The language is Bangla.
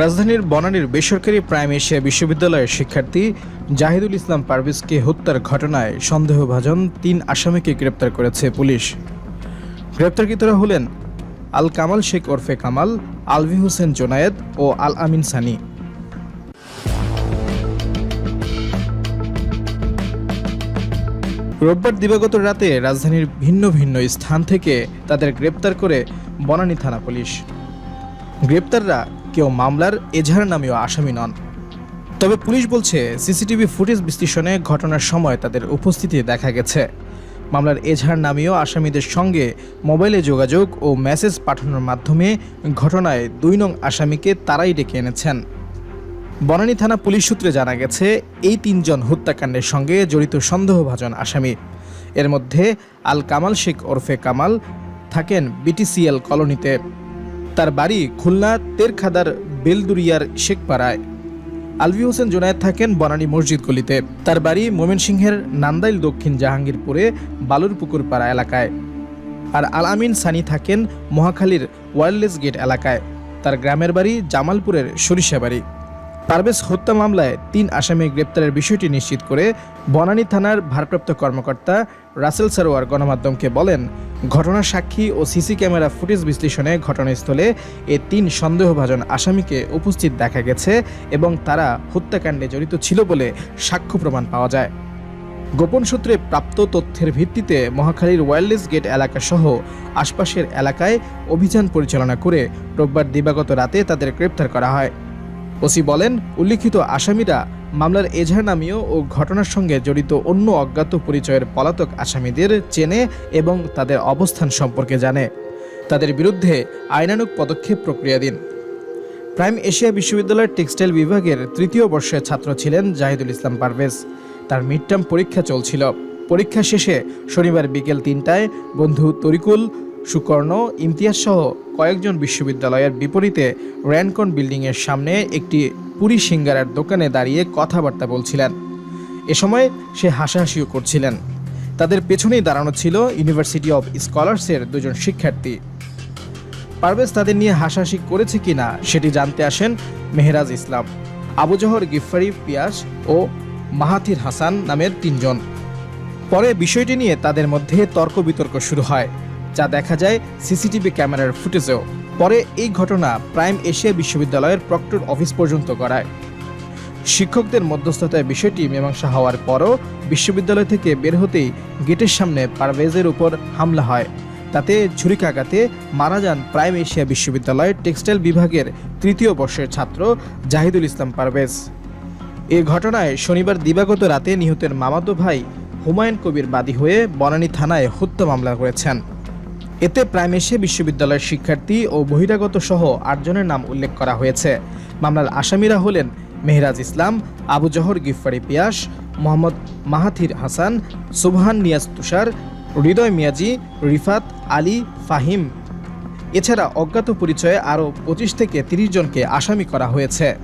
রাজধানীর বনানীর বেসরকারি প্রাইম এশিয়া বিশ্ববিদ্যালয়ের শিক্ষার্থী জাহিদুল ইসলাম পারভেজকে হত্যার ঘটনায় সন্দেহভাজন তিন আসামিকে গ্রেপ্তার করেছে পুলিশ। গ্রেপ্তারকৃতরা হলেন আল কামাল শেখ ওরফে কামাল, আলভি হোসেন জোনায়েদ ও আল আমিন সানি। রোববার দিবাগত রাতে রাজধানীর ভিন্ন ভিন্ন স্থান থেকে তাদের গ্রেপ্তার করে বনানী থানা পুলিশ। গ্রেপ্তাররা কেউ মামলার এজাহার নামেও আসামি নন। তবে পুলিশ বলছে, সিসিটিভি ফুটেজ বিশ্লেষণে ঘটনার সময় তাদের উপস্থিতি দেখা গেছে। মামলার এজাহার নামীয় আসামিদের সঙ্গে মোবাইলে যোগাযোগ ও মেসেজ পাঠানোর মাধ্যমে ঘটনায় দুই নং আসামিকে তারাই ডেকে এনেছেন। বনানী থানা পুলিশ সূত্রে জানা গেছে, এই তিনজন হত্যাকাণ্ডের সঙ্গে জড়িত সন্দেহভাজন আসামি। এর মধ্যে আল কামাল শেখ ওরফে কামাল থাকেন বিটিসিএল কলোনিতে। তার বাড়ি খুলনা তেরখাদার বেলদুরিয়ার শেখপাড়ায়। আলভি হোসেন জোনায়েদ থাকেন বনানী মসজিদ গলিতে। তার বাড়ি ময়মনসিংহের নান্দাইল দক্ষিণ জাহাঙ্গীরপুরে বালুরপুকুর পাড়া এলাকায়। আর আল আমিন সানি থাকেন মহাখালীর ওয়ারলেস গেট এলাকায়। তার গ্রামের বাড়ি জামালপুরের সরিষাবাড়ি পারভেজ হত্যা মামলায় তিন আসামি গ্রেপ্তারের বিষয়টি নিশ্চিত করে বনানী থানার ভারপ্রাপ্ত কর্মকর্তা রাসেল সারোয়ার গণমাধ্যমকে বলেন ঘটনার সাক্ষী ও সিসি ক্যামেরা ফুটেজ বিশ্লেষণে ঘটনাস্থলে এ তিন সন্দেহভাজন আসামিকে উপস্থিত দেখা গেছে এবং তারা হত্যাকাণ্ডে জড়িত ছিল বলে সাক্ষ্য প্রমাণ পাওয়া যায়। গোপন সূত্রে প্রাপ্ত তথ্যের ভিত্তিতে মহাখালীর ওয়্যারলেস গেট এলাকা সহ আশপাশের এলাকায় অভিযান পরিচালনা করে রোববার দিবাগত রাতে তাদের গ্রেপ্তার করা হয়। ওসি বলেন, উল্লিখিত আসামিরা মামলার এজাহার নামীয় ও ঘটনার সঙ্গে জড়িত অন্য অজ্ঞাত পরিচয়ের পলাতক আসামিদের চেনে এবং তাদের অবস্থান সম্পর্কে জানে। তাদের বিরুদ্ধে আইনানুগ পদক্ষেপ প্রক্রিয়াধীন। প্রাইম এশিয়া বিশ্ববিদ্যালয়ের টেক্সটাইল বিভাগের তৃতীয় বর্ষের ছাত্র ছিলেন জাহিদুল ইসলাম পারভেজ। তার মিড পরীক্ষা চলছিল। পরীক্ষা শেষে শনিবার বিকেল তিনটায় বন্ধু তরিকুল সুকর্ণ, ইমতিয়াজ সহ কয়েকজন বিশ্ববিদ্যালয়ের বিপরীতে র্যানকন বিল্ডিংয়ের সামনে একটি পুরী সিঙ্গারার দোকানে দাঁড়িয়ে কথাবার্তা বলছিলেন। এ সময় সে হাসাহাসিও করছিলেন। তাদের পেছনেই দাঁড়ানো ছিল ইউনিভার্সিটি অব স্কলার্সের দুজন শিক্ষার্থী। পারভেজ তাদের নিয়ে হাসাহাসি করেছে কিনা সেটি জানতে আসেন মেহরাজ ইসলাম। আবু জহর, গিফারি, পিয়াস ও মাহাথির হাসান নামের তিনজন। পরে বিষয়টি নিয়ে তাদের মধ্যে তর্ক বিতর্ক শুরু হয়। যা দেখা যায় সিসিটিভি ক্যামেরার ফুটেজেও। পরে এই ঘটনা প্রাইম এশিয়া বিশ্ববিদ্যালয়ের প্রক্টর অফিস পর্যন্ত করায় শিক্ষকদের মধ্যস্থতায় বিষয়টি মীমাংসা হওয়ার পরও বিশ্ববিদ্যালয় থেকে বের হতেই গেটের সামনে পারভেজের উপর হামলা হয়। তাতে ছুরিকাঘাতে মারা যান প্রাইম এশিয়া বিশ্ববিদ্যালয়ের টেক্সটাইল বিভাগের তৃতীয় বর্ষের ছাত্র জাহিদুল ইসলাম পারভেজ। এ ঘটনায় শনিবার দিবাগত রাতে নিহতের মামাতো ভাই হুমায়ুন কবির বাদী হয়ে বনানী থানায় হত্যা মামলা করেছেন। এতে প্রাইম এশিয়া বিশ্ববিদ্যালয়ের শিক্ষার্থী ও বহিরাগত সহ আটজনের নাম উল্লেখ করা হয়েছে। মামলার আসামিরা হলেন মেহরাজ ইসলাম, আবু জহর গিফারি পিয়াস, মোহাম্মদ মাহাথির হাসান, সুবহান নিয়াজ তুষার, হৃদয় মিয়াজি, রিফাত আলী ফাহিম। এছাড়া অজ্ঞাত পরিচয়ে আরও পঁচিশ থেকে তিরিশ জনকে আসামি করা হয়েছে।